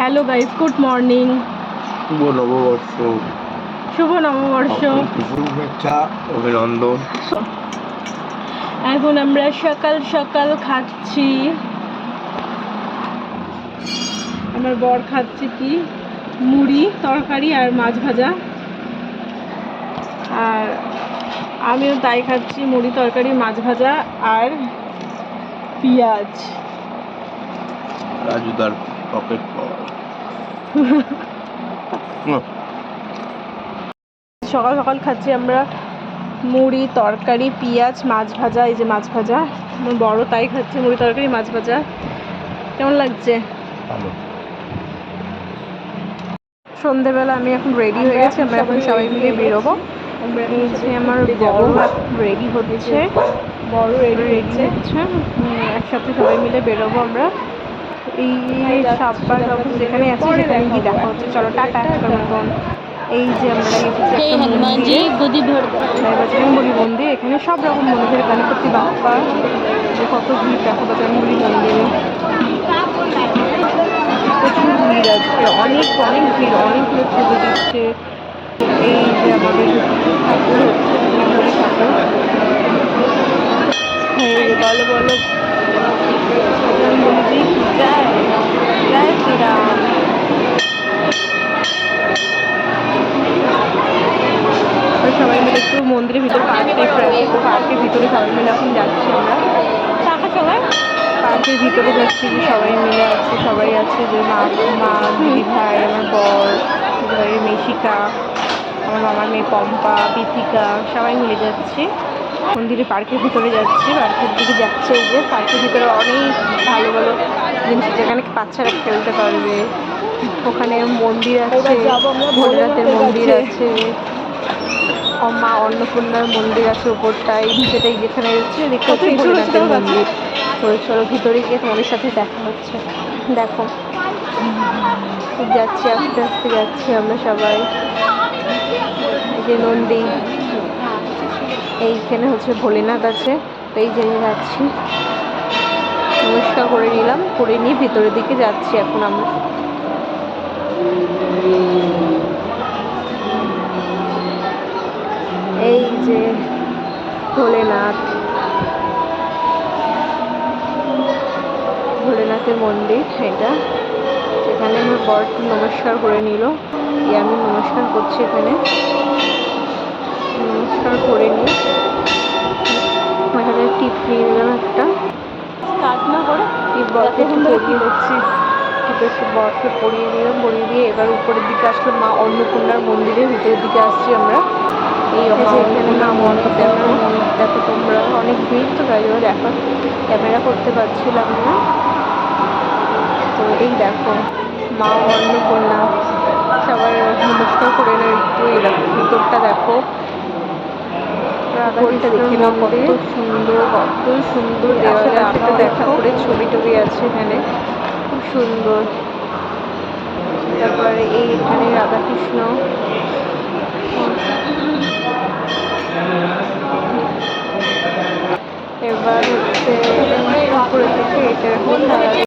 Hello guys good morning শুভ নববর্ষ। শুভ নববর্ষ. শুভেচ্ছা অভিনন্দন। এখন আমরা সকাল সকাল খাচ্ছি। আমার বর খাচ্ছে কি? মুড়ি তরকারি আর মাছ ভাজা। আর আমিও তাই খাচ্ছি মুড়ি তরকারি মাছ ভাজা আর পেঁয়াজ। রাজুদার পকেট পাওয়ার সকাল সকাল খাচ্ছি আমরা মুড়ি তরকারি পেঁয়াজ মাছ ভাজা এই যে মাছ ভাজা। বড় তাই খাচ্ছে মুড়ি তরকারি মাছ ভাজা। কেমন লাগছে? ভালো। সন্ধেবেলা আমি এখন রেডি হয়ে গেছি আমরা এখন সবাই মিলে বেরোবো। এই যে আমার বড় রেডি হচ্ছে। বড় রেডি রেডি হচ্ছে। একসাথে সবাই মিলে বেরোবো আমরা। এই সাব্বার যখন যেখানে আছে সেখানে গিয়ে দেখা হচ্ছে। চলো টাটা আজকের এই যে আমরা বজরঙ্গলী মন্দির এখানে সব রকম মন্দির গণপতি বাপ্পা। যে কত ভিড় দেখো বজরঙ্গলী মন্দিরে প্রচুর ভিড় আছে অনেক অনেক ভিড় অনেক লোক পুজো দিচ্ছে। এই যে আমাদের ঠাকুর হচ্ছে হ্যাঁ, বলো বলো। সবাই মিলে একটু মন্দিরের ভিতরে পার্কে পার্কের ভিতরে সবাই মিলে এখন যাচ্ছি আমরা। পার্কের ভিতরে যাচ্ছি সবাই মিলে আছে সবাই আছে যে মা মা দিদি ভাই আমার বর ঘরের মেশিকা আমার মামার মেয়ে পম্পা বিথিকা সবাই মিলে যাচ্ছি। মন্দিরে পার্কের ভিতরে যাচ্ছি পার্কের দিকে যাচ্ছে এই যে। পার্কের ভিতরে অনেক ভালো ভালো জিনিস যেখানে বাচ্চারা খেলতে পারবে ওখানে মন্দির আছে ভোলেনাথের মন্দির আছে মা অন্নপূর্ণার মন্দির আছে উপরটাই নিচেটাই যেখানে হচ্ছে দেখতে ভোলেনাথের মন্দির। তো চলো ভিতরে গিয়ে তোমাদের সাথে দেখা হচ্ছে। দেখো। যাচ্ছি আস্তে আস্তে যাচ্ছি আমরা সবাই। এই যে নন্দী। এইখানে হচ্ছে ভোলেনাথ আছে। তো এই যে যাচ্ছি। নমস্কার করে নিলাম, করে নিয়ে ভিতরের দিকে যাচ্ছি এখন আমরা। এই যে ভোলেনাথ। ভোলেনাথের মন্দির, এটা। সেখানে আমার বর নমস্কার করে নিল। আমি নমস্কার করছি এখানে। নমস্কার করে নিই এখানে টিপ নিয়ে নিলাম একটা বরকে পরিয়ে দিচ্ছি একটু বরকে পরিয়ে দিলাম পরিয়ে দিয়ে এবার উপরের দিকে আসলো মা অন্নপূর্ণার মন্দিরের ভিতরের দিকে আসছি আমরা। এই অন্নপূর্ণা মন্দির। দেখো দেখো তোমরা। অনেক ভিড় তো তাই জন্য দেখো ক্যামেরা করতে পারছিলাম না। তো এই দেখো মা অন্নপূর্ণা সবার নমস্কার করে নেয় একটু এই দেখো ভিতরটা দেখো। রাধাকৃষ্ণটা দেখে নাও কত সুন্দর কত সুন্দর দেওয়ালে আঁকা দেখা করে ছবি টবি আছে এখানে। খুব সুন্দর। তারপরে এই এখানে রাধাকৃষ্ণ। এবার হচ্ছে উপরে থেকে এটা এখন